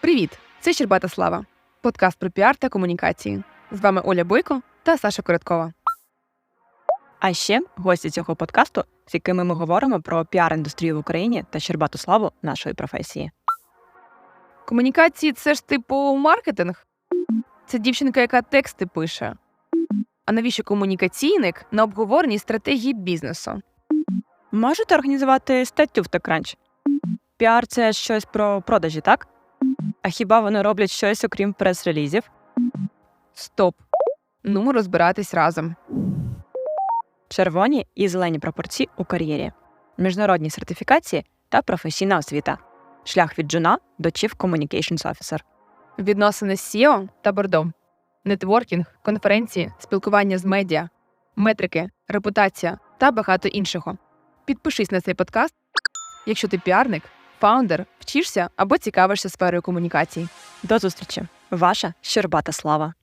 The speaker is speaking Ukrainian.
Привіт! Це Щербата Слава, подкаст про піар та комунікації. З вами Оля Бойко та Саша Короткова. А ще гості цього подкасту, з якими ми говоримо про піар-індустрію в Україні та щербату славу нашої професії. Комунікації це ж типу маркетинг. Це дівчинка, яка тексти пише. А навіщо комунікаційник на обговоренні стратегії бізнесу? Можете організувати статтю в TechCrunch? Піар це щось про продажі, так? А хіба вони роблять щось окрім прес-релізів? Стоп. Ну, розбиратись разом. Червоні і зелені прапорці у кар'єрі, міжнародні сертифікації та професійна освіта. Шлях від джуна до Chief Communications Officer. Відносини з SEO та бордом, нетворкінг, конференції, спілкування з медіа, метрики, репутація та багато іншого. Підпишись на цей подкаст, якщо ти піарник, фаундер, вчишся або цікавишся сферою комунікацій. До зустрічі! Ваша щербата слава!